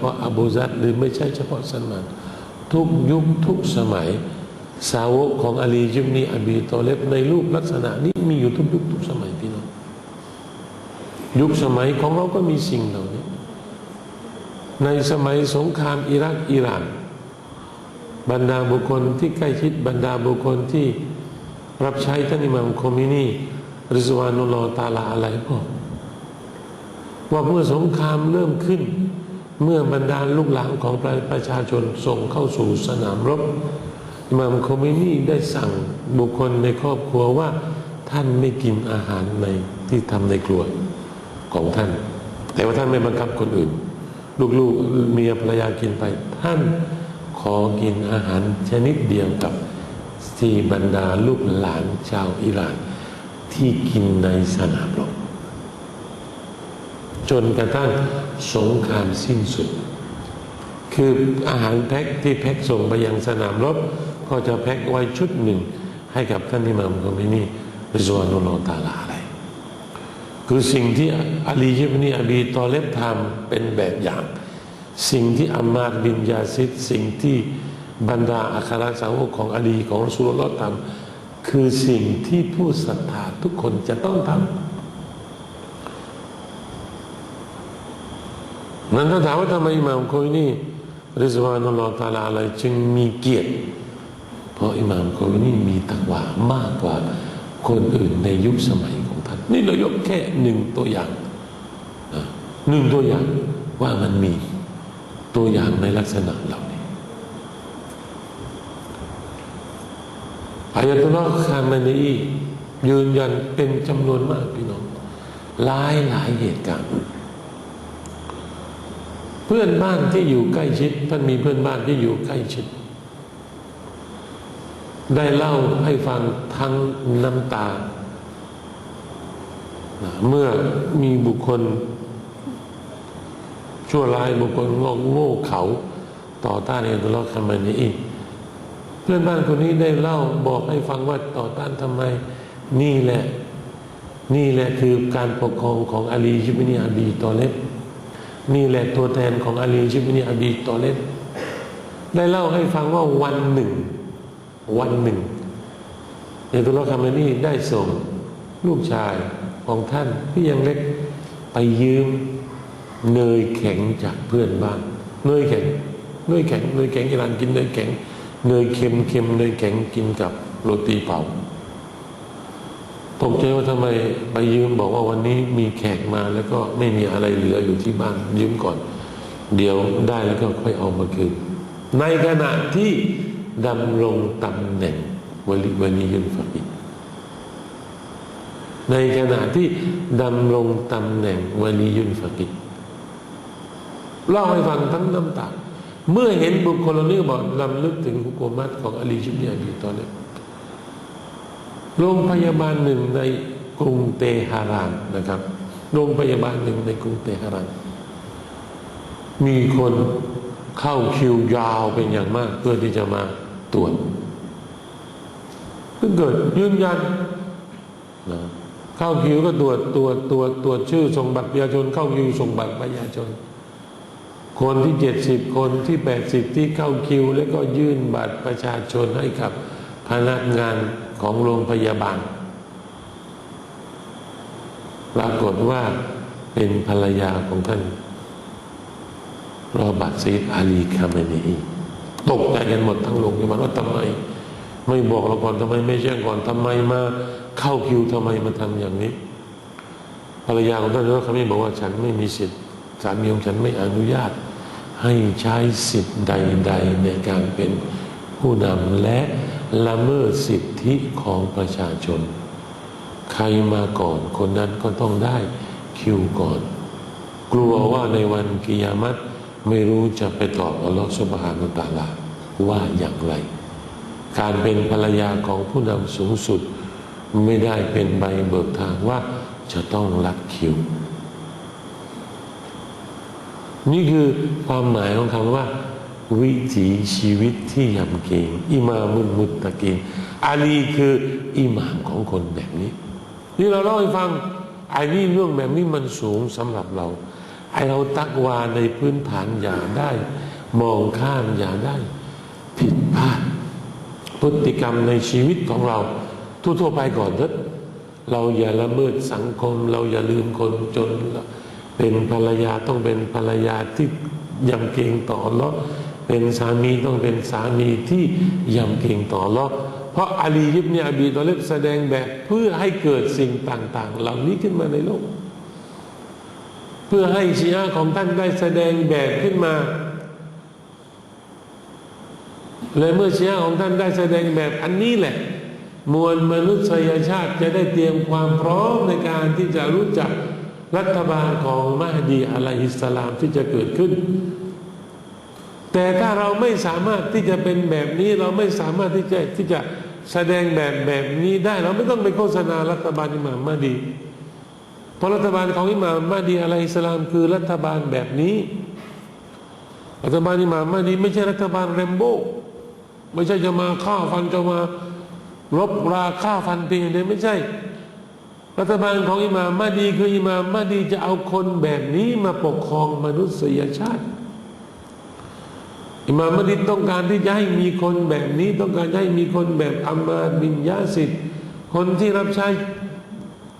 พาะอบูซัดหรือไม่ใช่เฉพาะซัลมานทุกยุคทุกสมัย สาวกของอาลียุบนีอบีตอเลบในรูปลักษณะนี้มีอยู่ทุกยุคทุกสมัยพี่น้องยุคสมัยของเราก็มีสิ่งเหล่านี้ ในสมัยสงครามอิรักอิหร่านบรรดาบุคคลที่ใกล้ชิดบรรดาบุคคลที่รับใช้ท่านอิหม่ามโคมินีริซวานุลลอตาลาอะไรบอกว่าเมื่อสงครามเริ่มขึ้น เมื่อบรรดาลูกหลานของประประชาชนส่งเข้าสู่สนามรบอิมามโคมินีได้สั่งบุคคลในครอบครัวว่าท่านไม่กินอาหารในที่ทำในครัวของท่าน แต่ว่าท่านไม่บังคับคนอื่น ลูกๆเมียภรรยากินไป ท่านขอกินอาหารชนิดเดียวกับที่บรรดาลูกหลานชาวอิหร่าน ที่กินในสนามรบจนกระทั่ง สงครามสิ้นสุด คืออาหารแพ็คที่แพ็คส่งไปยังสนามรบ ก็จะแพ็คไว้ชุดหนึ่ง ให้กับท่านอิหม่ามของนี่ริซวานุลตาลาอะไรคือสิ่งที่อาลียิบนีอบีตอเลบทำเป็นแบบอย่าง สิ่งที่อัมมาดบินยาซิดสิ่งที่บรรดาอัครสาวกของอาลีของรสูลุลลอฮ์ทำคือสิ่งที่ผู้ศรัทธาทุกคนจะต้องทำ นั้นถ้าถามว่าทำไมอิหม่ามโคยนี่ริซวานุลลอฮ์ตาลาอะไรจึงมีเกียรติ เพราะอิหม่ามโคยนี่มีตักวามากกว่าคนอื่นในยุคสมัยของท่าน นี่เรายกแค่หนึ่งตัวอย่างหนึ่งตัวอย่างว่ามันมีตัวอย่างในลักษณะเหล่านี้อายะตุลลอฮ์คามานียืนยันเป็นจำนวนมากพี่น้องหลายหลายเหตุการณ์ พื่อนบ้านที่อยู่ใกล้ชิดท่านมีเพื่อนบ้านที่อยู่ใกล้ชิด ได้เล่าให้ฟังทั้งน้ำตา เมื่อมีบุคคล ชั่วร้ายบุคคลงอกโง่เขาต่อต้านเอตุลอคามานีอีกเพื่อนบ้านคนนี้ได้เล่าบอกให้ฟังว่าต่อต้านทำไม นี่แหละ นี่แหละคือการปกครองของอาลีชิบินีอาบีตอเล็บ นี่แหละตัวแทนของอาลีชิบินีอบีตอเลบได้เล่าให้ฟังว่าวันหนึ่ง วันหนึ่งเอตุลอคามนีได้ส่งลูกชายของท่านที่ยังเล็กไปยืมเนยแข็งจากเพื่อนบ้านเนยแข็งเนยแข็งเนยแข็งอิหร่านกินเนยแข็งเนยเค็มเค็มเนยแข็งกินกับโรตีเผา ตกใจว่าทำไมไปยืมบอกว่าวันนี้มีแขกมาแล้วก็ไม่มีอะไรเหลืออยู่ที่บ้านยืมก่อน เดี๋ยวได้แล้วก็ค่อยเอามาคืนในขณะที่ดำรงตำแหน่งวลิวลียุนฟักิในขณะที่ดำรงตำแหน่งวลียุนฟกิเล่าให้ฟังทั้งน้ำตา เมื่อเห็นบุคคลเหล่านี้บอกลำลึกถึงฮุกโกมัตของอลีชุบเนียอยู่ตอนนี้ โรงพยาบาลหนึ่งในกรุงเตหะรานนะครับ โรงพยาบาลหนึ่งในกรุงเตหะราน มีคนเข้าคิวยาวเป็นอย่างมาก เพื่อที่จะมาตรวจเพิ่งเกิดยืนยันนะเข้าคิวก็ตรวจตรวจตรวจตรวจชื่อส่งบัตรประชาชน เข้าคิวส่งบัตรประชาชน คนที่เจ็ดสิบคนที่แปดสิบที่เข้าคิว แล้วก็ยื่นบัตรประชาชนให้กับ พนักงานของโรงพยาบาล ปรากฏว่าเป็นภรรยาของท่านรอบัตซีดอาลีคาเมนีตกใจกันหมดทั้งโรงพยาบาลว่าทำไม ไม่บอกเราก่อนทำไม ไม่แจ้งก่อนทำไมมาเข้าคิวทำไมมาทำอย่างนี้ ภรรยาของท่านรอคาเมนีบอกว่าฉันไม่มีสิทธิ์สามีของฉันไม่อนุญาต ให้ใช้สิทธิ์ใด ๆ ในการเป็นผู้นำและ ละเมิดสิทธิของประชาชน ใครมาก่อนคนนั้นก็ต้องได้คิวก่อน กลัวว่าในวันกิยามัตไม่รู้จะไปตอบอัลลอฮฺสุบฮานุตาลาว่าอย่างไร การเป็นภรรยาของผู้นำสูงสุด ไม่ได้เป็นใบเบิกทางว่าจะต้องรัดคิว นี่คือความหมายของคำว่า วิถีชีวิตที่ยำเกรงอิมามุนมุตตะกีนอาลีคืออิหมามของคนแบบนี้ นี่เราเล่าให้ฟังไอ้นี่เรื่องแบบนี้มันสูงสำหรับเรา ไอเราตักวาในพื้นฐานอย่าได้ มองข้ามอย่าได้ ผิดพลาดพฤติกรรมในชีวิตของเรา ทั่วๆไปก่อนเถอะเราอย่าละเมิดสังคม เราอย่าลืมคนจน เป็นภรรยาต้องเป็นภรรยาที่ยำเกรงต่ออัลเลาะ เป็นสามีต้องเป็นสามีที่ยำเกรงต่ออัลเลาะห์เพราะอาลียิบเนี่ยอบีตอเลบแสดงแบบเพื่อให้เกิดสิ่งต่าง ๆ เหล่านี้ขึ้นมาในโลก เพื่อให้ชีอะของท่านได้แสดงแบบขึ้นมาและเมื่อชีอะของท่านได้แสดงแบบอันนี้แหละ มวลมนุษยชาติจะได้เตรียมความพร้อมในการที่จะรู้จักรัฐบาลของมหดีอะลัยฮิสสลามที่จะเกิดขึ้น แต่ถ้าเราไม่สามารถที่จะเป็นแบบนี้เราไม่สามารถที่จะที่จะแสดงแบบแบบนี้ได้ เราไม่ต้องไปโฆษณารัฐบาลอิหม่ามมหดี เพราะรัฐบาลของอิหม่ามมหดีอะลัยฮิสลามคือรัฐบาลแบบนี้ รัฐบาลอิหม่ามมหดี ไม่ใช่รัฐบาลเรมโบ้ไม่ใช่จะมาฆ่าฟันจะมารบราฆ่าฟันเพียงเดียวไม่ใช่ รัฐบาลของอิหม่ามมาดีคืออิหม่ามมาดีจะเอาคนแบบนี้มาปกครองมนุษยชาติ อิมามมาดีต้องการที่จะให้มีคนแบบนี้ ต้องการให้มีคนแบบอัมมาบินยาสิดคนที่รับใช้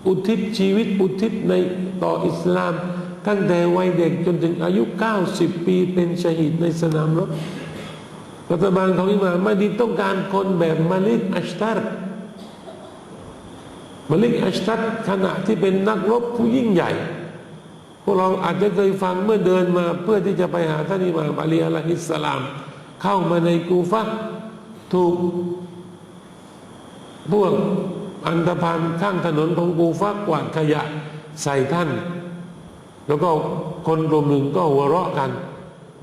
อุทิศชีวิตอุทิศในต่ออิสลาม ตั้งแต่วัยเด็กจนถึงอายุ 90 ปีเป็นชหิดในสนามรบรัฐบาลของอิมามมาดีต้องการคนแบบมาลิกอัชตัรมาลิกอัชตัรขณะที่เป็นนักรบผู้ยิ่งใหญ่ พวกเราอาจจะเคยฟังเมื่อเดินมาเพื่อที่จะไปหาท่านอิหม่ามอาลีอะลัยฮิสสลาม เข้ามาในกูฟะถูกพวกอันธพาลข้างถนนของกูฟะกวาดขยะใส่ท่าน แล้วก็คนกลุ่มหนึ่งก็หัวเราะกัน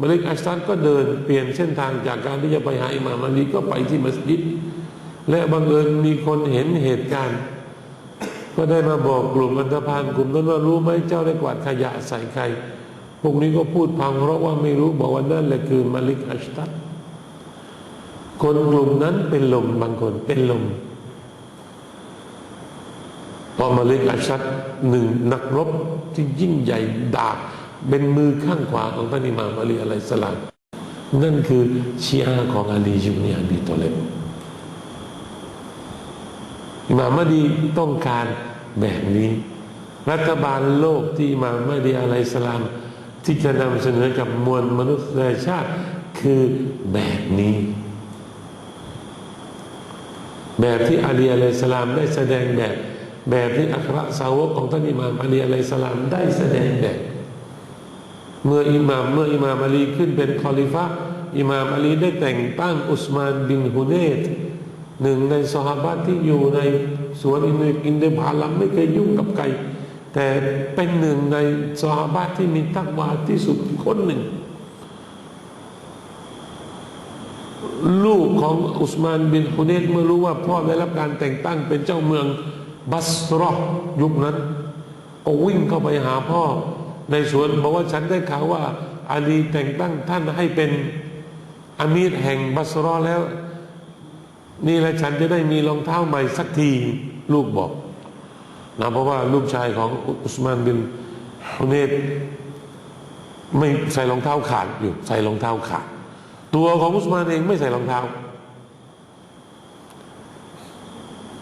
มาลิกอัชตันก็เดินเปลี่ยนเส้นทางจากการที่จะไปหาอิหม่ามอาลีก็ไปที่มัสยิด และบังเอิญมีคนเห็นเหตุการณ์ ก็ได้มาบอกกลุ่มอันธพาลกลุ่มนั้นว่ารู้ไหมเจ้าได้กวาดขยะใส่ใคร พวกนี้ก็พูดพังเพราะว่าไม่รู้บอกว่านั่นแหละคือมาลิกอัชตันคนกลุ่มนั้นเป็นลมบางคนเป็นลมพอมาลิกอัชตันหนึ่งนักรบที่ยิ่งใหญ่ดาบเป็นมือข้างขวาของท่านอิมามอาลีอะลัยสลามนั่นคือชีอาของอาลีจุนีอาบีตอเลบอิมามมดีต้องการ แบบนี้ รัฐบาลโลกที่อิหม่ามมะดีอะลัยสลาม ที่จะนำเสนอกับมวลมนุษยชาติคือแบบนี้ แบบที่อาลีอะลัยสลามได้แสดงแบบ แบบที่อัครสาวกของท่านอิหม่ามอาลีอะลัยสสลามได้แสดงแบบ เมื่ออิหม่ามเมื่ออิหม่ามอาลีขึ้นเป็นคอลิฟะอิหม่ามอาลีได้แต่งตั้งอุสมานบินฮุเนต หนึ่งในสหบัที่อยู่ในสวนอินเดอินเดพาลัมไม่เคยยุ่งกับใครแต่เป็นหนึ่งในสหบัที่มีตักวาที่สุดคนหนึ่ง ลูกของอุสมานบินฮุเนตเมื่อรู้ว่าพ่อได้รับการแต่งตั้งเป็นเจ้าเมืองบัสรอยุคนั้น ก็วิ่งเข้าไปหาพ่อในสวนบอกว่าฉันได้ข่าวว่าอาลีแต่งตั้งท่านให้เป็นอามีรแห่งบัสรอแล้ว นี่แหละฉันจะได้มีรองเท้าใหม่สักทีลูกบอกนะเพราะว่าลูกชายของอุสมานบินฮุเนตไม่ใส่รองเท้าขาดอยู่ใส่รองเท้าขาด ตัวของอุสมานเองไม่ใส่รองเท้า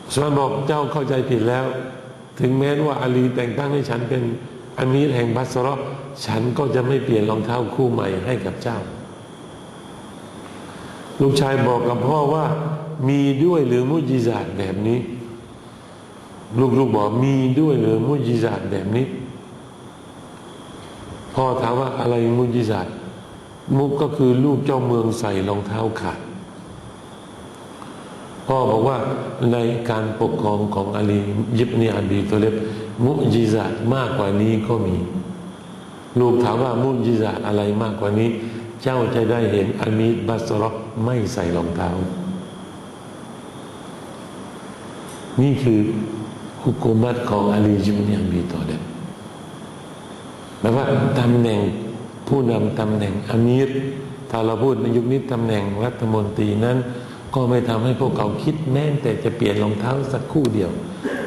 อุสมานบอกเจ้าเข้าใจผิดแล้ว ถึงแม้ว่าอาลีแต่งตั้งให้ฉันเป็นอามีรแห่งบัสรอฉันก็จะไม่เปลี่ยนรองเท้าคู่ใหม่ให้กับเจ้า ลูกชายบอกกับพ่อว่า มีด้วยหรือมุจิซาตแบบนี้ ลูกๆบอกมีด้วยหรือมุจิซาตแบบนี้ พ่อถามว่าอะไรมุจิซาตมุกก็คือลูกเจ้าเมืองใส่รองเท้าขาดพ่อบอกว่าในการปกครองของอาลียิบนีอาบีตัวเล็บมุจิซาตมากกว่านี้ก็มี ลูกถามว่ามุจิซาตอะไรมากกว่านี้ เจ้าจะได้เห็นอามีบัสรอไม่ใส่รองเท้า นี่คือฮุกุมัตของอาลีจิบนีอาบีตัวเล็บแปลว่าตำแหน่งผู้นำตำแหน่งอามีรถ้าเราพูดในยุคนี้ตำแหน่งรัฐมนตรีนั้น ก็ไม่ทำให้พวกเขาคิดแม้แต่จะเปลี่ยนรองเท้าสักคู่เดียว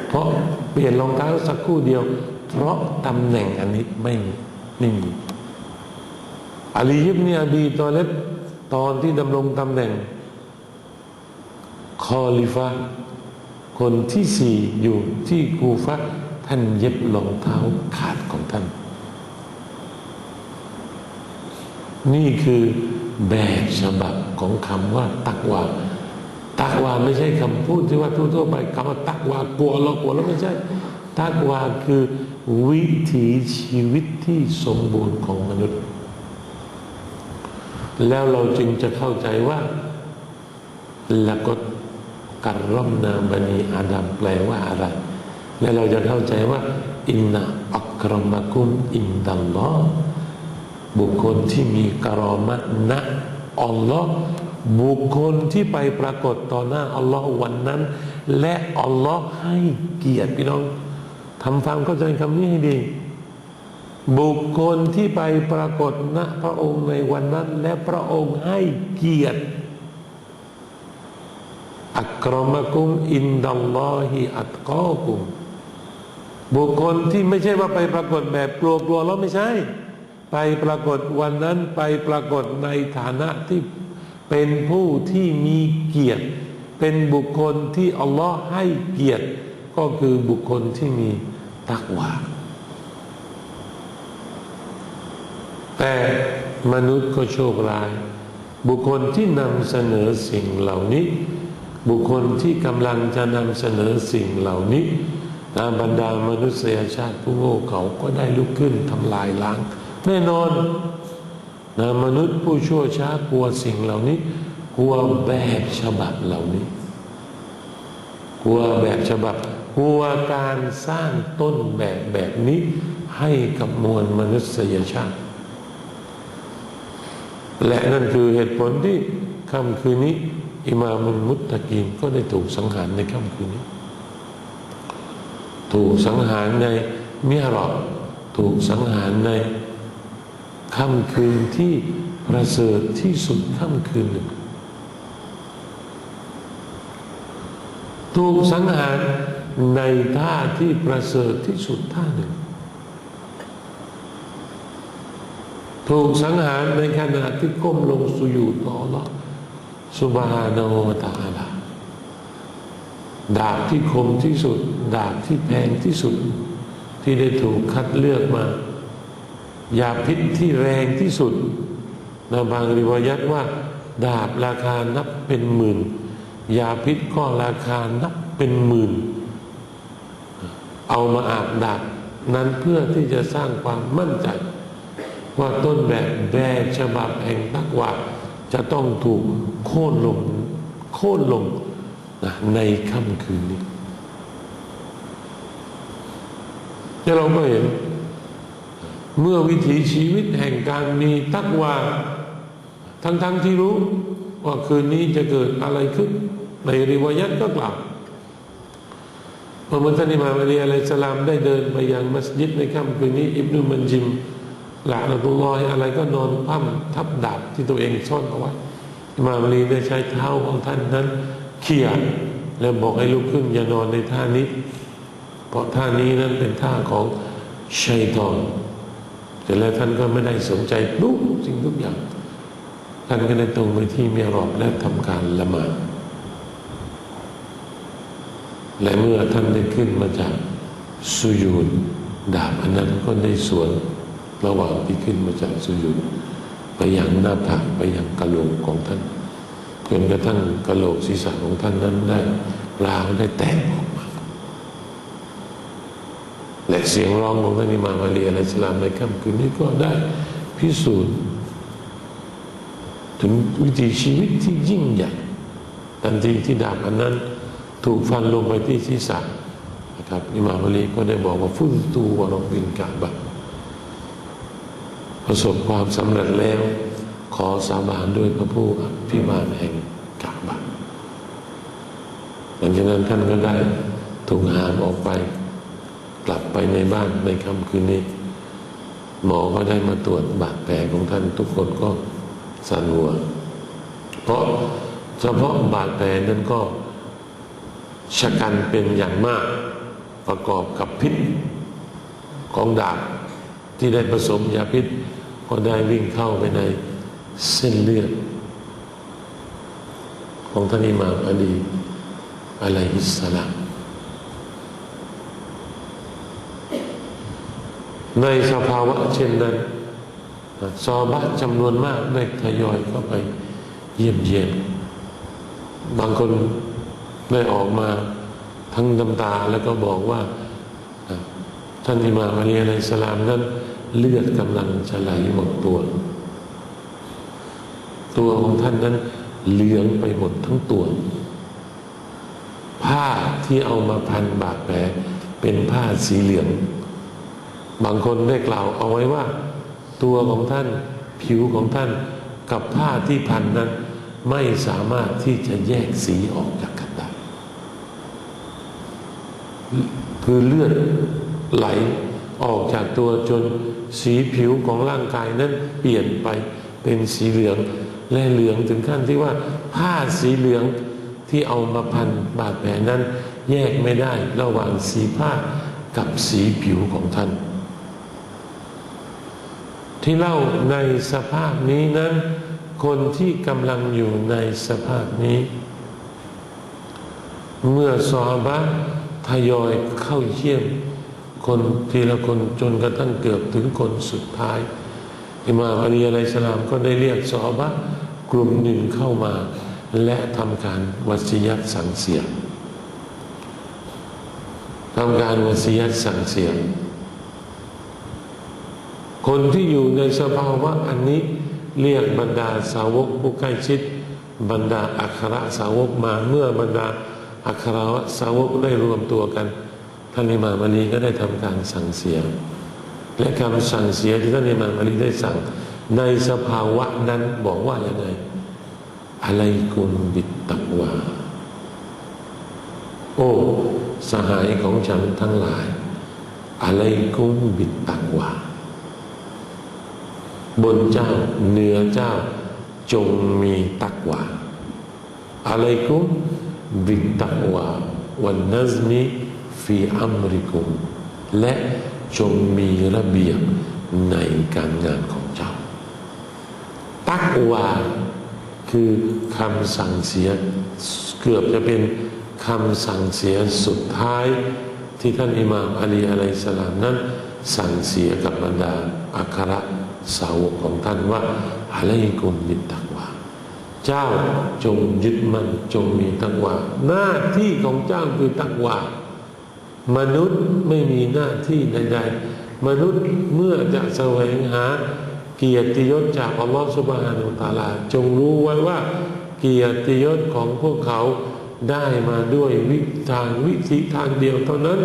เพราะเปลี่ยนรองเท้าสักคู่เดียว เพราะตำแหน่งอันนี้ไม่นี่มีอาลียิบนี่อบีตอเลบตอนที่ดำรงตำแหน่งคอลิฟะ คนที่สี่อยู่ที่กูฟะท่านเย็บรองเท้าขาดของท่าน นี่คือแบบฉบับของคำว่า ตักวาตักวาไม่ใช่คำพูดที่ว่าทั่วๆไปคำว่าตักวากลัวเรากลัวแล้วไม่ใช่ ตักวาคือวิถีชีวิตที่สมบูรณ์ของมนุษย์ แล้วเราจึงจะเข้าใจว่าละกด กัรร่อมนาบันีอาดัมแปลว่าอะไร และเราจะเข้าใจว่า อินนาอักรมกุมอินดัลลอบุคคลที่มีกรอมะนะอัลลอฮ์บุคคลที่ไปปรากฏต่อหน้าอัลลอฮ์วันนั้น และอัลลอฮ์ให้เกียรติพี่น้องทำความเข้าใจคำนี้ให้ดี บุคคลที่ไปปรากฏณพระองค์ในวันนั้น และพระองค์ให้เกียรติ อักรมะกุม อินดัลลอฮิอัตกอกุม บุคคลที่ไม่ใช่ว่าไปปรากฏแบบกลัวๆแล้วไม่ใช่ ไปปรากฏวันนั้นไปปรากฏในฐานะที่เป็นผู้ที่มีเกียรติ เป็นบุคคลที่อัลลอฮ์ให้เกียรติ ก็คือบุคคลที่มีตักวาแต่มนุษย์ก็โชคร้าย บุคคลที่นำเสนอสิ่งเหล่านี้ บุคคลที่กำลังจะนำเสนอสิ่งเหล่านี้นะบรรดามนุษยชาติผู้โง่เขาก็ได้ลุกขึ้นทำลายล้าง แน่นอนนะมนุษย์ผู้ชั่วช้ากลัวสิ่งเหล่านี้ กลัวแบบฉบับเหล่านี้ กลัวแบบฉบับ กลัวการสร้างต้นแบบแบบนี้ให้กับมวลมนุษยชาติ และนั่นคือเหตุผลที่ค่ำคืนนี้ อิมามุลมุตตะกีนก็ได้ถูกสังหารในค่ำคืนนี้ ถูกสังหารในเมียรอบถูกสังหารในค่ำคืนที่ประเสริฐที่สุดค่ำคืนหนึ่งถูกสังหารในท่าที่ประเสริฐที่สุดท่าหนึ่ง ถูกสังหารในขณะที่ก้มลงสุยูต่อ Allah สุบฮานาโวตาลาดาบที่คมที่สุด ดาบที่แพงที่สุด ที่ได้ถูกคัดเลือกมายาพิษที่แรงที่สุดนะบางริวายัตว่า ดาบราคานับเป็นหมื่น ยาพิษก็ราคานับเป็นหมื่น เอามาอาบดาบนั้นเพื่อที่จะสร้างความมั่นใจ ว่าต้นแบบแบบฉบับแห่งตักวา จะต้องถูกโค่นลงโค่นลงนะในค่ำคืนนี้แล้วเราก็เห็น เมื่อวิถีชีวิตแห่งการมีตักวาทั้งๆทที่รู้ ว่าคืนนี้จะเกิดอะไรขึ้น ในริวายัตก็กล่าวเมื่อท่านอิมามอะลีอะลัยฮิสสลามได้เดินไปยังมัสยิดในค่ำคืนนี้ อิบนุมันจิม หลานะตุลลอฮอะไรก็นอนพั่มทับดาบที่ตัวเองซ่อนเอาไว้อิมามอะลีได้ใช้เท้าของท่านนั้นเขี่ยแล้วบอกให้ลุกขึ้นอย่านอนในท่านี้ เพราะท่านี้นั้นเป็นท่าของชัยตอนแต่แล้วท่านก็ไม่ได้สนใจทุกสิ่งทุกอย่าง ท่านก็ได้ตรงไปที่เมียรอบและทำการละหมาดและเมื่อท่านได้ขึ้นมาจากสุยูนดาบอันนั้นก็ได้สวน ระหว่างที่ขึ้นมาจากสุยูไปยังหน้าผากไปยังกะโหลกของท่านจนกระทั่งกะโหลกศีรษะของท่านนั้นได้ราวได้แตกออกมาและเสียงร้องของท่านอิมามอาลีอะลัยฮิสสลามในค่ำคืนนี้ก็ได้พิสูจน์ถึงวิถีชีวิตที่ยิ่งใหญ่ทันทีที่ดาบอันนั้นถูกฟันลงไปที่ศีรษะนะครับอิมามอาลีก็ได้บอกว่าฟุตตูวะรบบินกาบะ ประสบความสำเร็จแล้ว ขอสาบานด้วยพระผู้อภิบาลแห่งกาบะหลังจากนั้นท่านก็ได้ถูกหามออกไป กลับไปในบ้านในค่ำคืนนี้ หมอก็ได้มาตรวจบาดแผลของท่านทุกคนก็สั่นหัว เพราะเฉพาะบาดแผลนั้นก็ชะกันเป็นอย่างมากประกอบกับพิษของดาบที่ได้ผสมยาพิษ ก็ได้วิ่งเข้าไปในเส้นเลือด ของท่านอิหม่ามอาลีอะลัยฮิสสลามในสภาวะเช่นนั้นซอบะจำนวนมากได้ทยอยเข้าไปเยี่ยมเยียนบางคนได้ออกมาทั้งน้ำตาแล้วก็บอกว่า ท่านอิหม่ามอาลีอะลัยฮิสสลามนั้น เลือดกำลังจะไหลหมดตัว ตัวของท่านนั้นเหลืองไปหมดทั้งตัว ผ้าที่เอามาพันบาดแผลเป็นผ้าสีเหลือง บางคนได้กล่าวเอาไว้ว่า ตัวของท่านผิวของท่านกับผ้าที่พันนั้น ไม่สามารถที่จะแยกสีออกจากกันได้คือเลือดไหลออกจากตัวจน สีผิวของร่างกายนั้นเปลี่ยนไปเป็นสีเหลือง และเหลืองถึงขั้นที่ว่าผ้าสีเหลืองที่เอามาพันบาดแผลนั้น แยกไม่ได้ระหว่างสีผ้ากับสีผิวของท่าน ที่เล่าในสภาพนี้นั้น คนที่กำลังอยู่ในสภาพนี้ เมื่อซอฮาบะทยอยเข้าเยี่ยม คนทีละคนจนกระทั่งเกือบถึงคนสุดท้ายอิมามอาลีอะลัยสลามก็ได้เรียกซอบะกลุ่มหนึ่งเข้ามา และทำการวัสยัดสั่งเสียทำการวัสยัดสั่งเสียคนที่อยู่ในสภาวะอันนี้เรียกบรรดาสาวกผู้ใกล้ชิด บรรดาอัครสาวกมาเมื่อบรรดาอัครสาวกได้รวมตัวกัน ท่านอิมามอาลีก็ได้ทำการสั่งเสีย และคำสั่งเสียที่ท่านอิมามอาลีได้สั่ง ในสภาวะนั้นบอกว่าอย่างไงอะไรกุมบิดตักวาโอ้สหายของฉันทั้งหลาย อะไรกุมบิดตักวาบนเจ้าเหนือเจ้าจงมีตักวาอะไรกุมบิดตักวาวันนัซมี ฟีอัมริกุม และจงมีระเบียบในการงานของเจ้า ตักวาคือคำสั่งเสียเกือบจะเป็นคำสั่งเสียสุดท้ายที่ท่านอิมามอาลีอะลัยสลามนั้น สั่งเสียกับบรรดาอัครสาวกของท่านว่าอะลัยกุมบิตักวาเจ้าจงยึดมั่นจงมีตักวาหน้าที่ของเจ้าคือตักวา มนุษย์ไม่มีหน้าที่ใดๆมนุษย์เมื่อจะแสวงหาเกียรติยศจากอัลลอฮฺสุบฮานุตาลา จงรู้ไว้ว่า เกียรติยศของพวกเขาได้มาด้วยวิทางวิธีทางเดียวเท่านั้น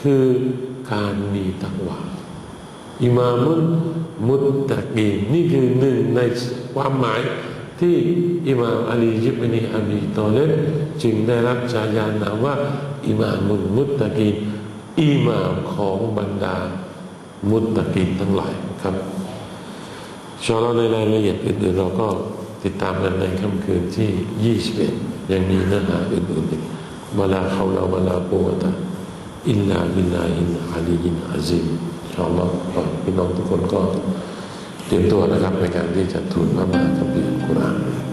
คือการมีตักวาอิมามุนมุตตะกีนนี่คือหนึ่งในความหมาย ที่อิมามอาลียิบนีอบีตอเลบจึงได้รับฉายานามว่า อิมามุนมุตตะกีนอิมามของบรรดามุตตะกีนทั้งหลายครับชอเราในรายละเอียดอื่นๆเราก็ติดตามกันในค่ำคืนที่ 21 ยังมีเนื้อหาอื่นๆอีกวลาฮาวลาวะลากุวะตะอิลลาบิลลาฮิลอาลียินอาซิมอินชาอัลลอฮ์พี่น้องทุกคนก็เตรียมตัวนะครับในการที่จะทูลพระมหาก Al-Quran.